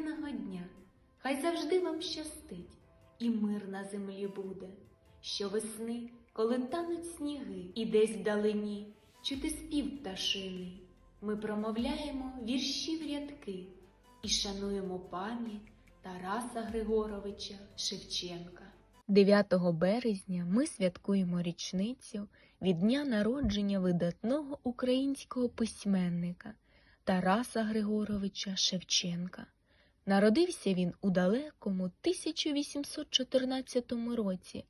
Весняного дня! Хай завжди вам щастить, і мир на землі буде. Щовесни, коли тануть сніги, і десь вдалині чути спів пташиний, ми промовляємо вірші в рядки і шануємо пам'ять Тараса Григоровича Шевченка. 9 березня ми святкуємо річницю від дня народження видатного українського письменника Тараса Григоровича Шевченка. Народився він у далекому 1814 році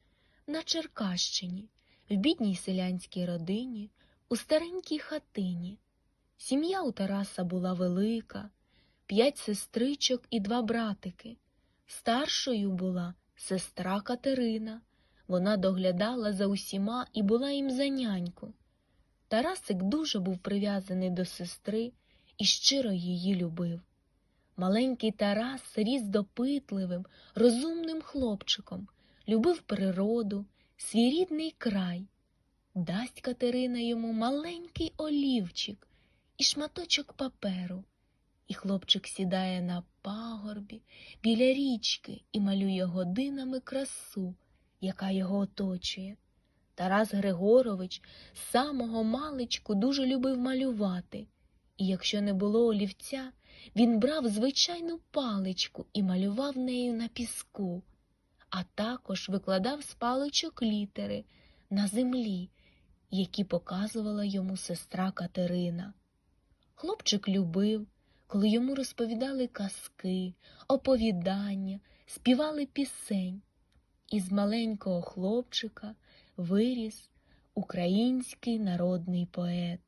на Черкащині, в бідній селянській родині, у старенькій хатині. Сім'я у Тараса була велика, п'ять сестричок і два братики. Старшою була сестра Катерина. Вона доглядала за усіма і була їм за няньку. Тарасик дуже був прив'язаний до сестри і щиро її любив. Маленький Тарас ріс допитливим, розумним хлопчиком, любив природу, свій рідний край. Дасть Катерина йому маленький олівчик і шматочок паперу, і хлопчик сідає на пагорбі біля річки і малює годинами красу, яка його оточує. Тарас Григорович самого маличку дуже любив малювати, і якщо не було олівця, він брав звичайну паличку і малював нею на піску, а також викладав з паличок літери на землі, які показувала йому сестра Катерина. Хлопчик любив, коли йому розповідали казки, оповідання, співали пісень. Із маленького хлопчика виріс український народний поет,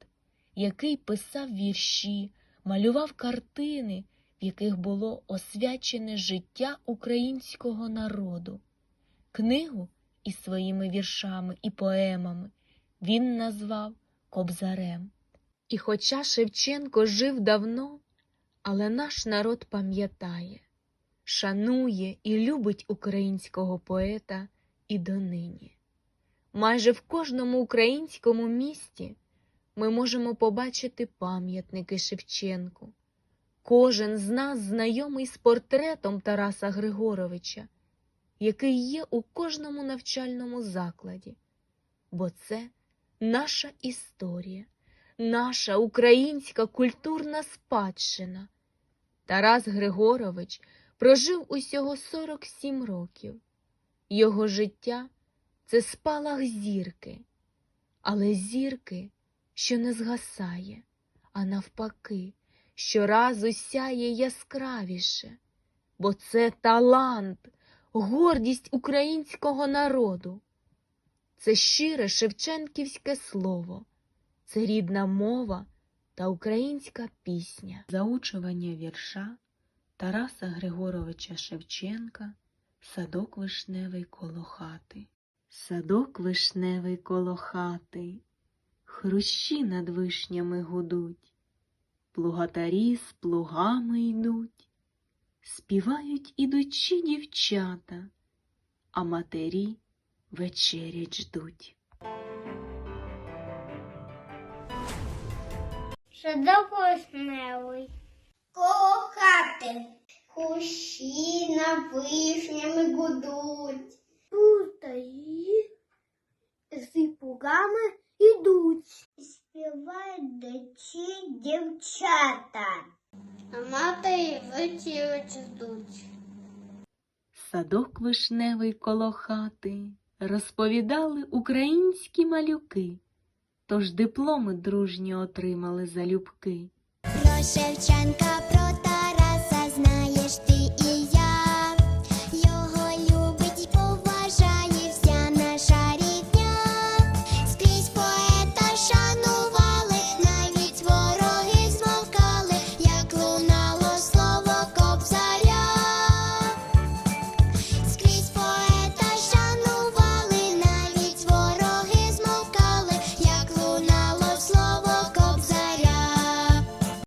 який писав вірші, малював картини, в яких було освячене життя українського народу. Книгу із своїми віршами і поемами він назвав Кобзарем. І хоча Шевченко жив давно, але наш народ пам'ятає, шанує і любить українського поета і донині. Майже в кожному українському місті ми можемо побачити пам'ятники Шевченку. Кожен з нас знайомий з портретом Тараса Григоровича, який є у кожному навчальному закладі, бо це наша історія, наша українська культурна спадщина. Тарас Григорович прожив усього 47 років. Його життя це спалах зірки, але зірки, що не згасає, а навпаки, щоразу сяє яскравіше, бо це талант, гордість українського народу. Це щире шевченківське слово, це рідна мова та українська пісня. Заучування вірша Тараса Григоровича Шевченка Садок вишневий коло хати. Садок вишневий коло хати, хрущі над вишнями гудуть, плугатарі з плугами йдуть, співають ідучі дівчата, а матері вечерять ждуть. Садок вишневий. Коло хати. Кущі на вишнями гудуть. Пустаї з пугами йдуть. Співають дочі дівчата. А матері вечерять ждуть. Садок вишневий коло хати розповідали українські малюки, тож дипломи дружні отримали залюбки. Про Шевченка,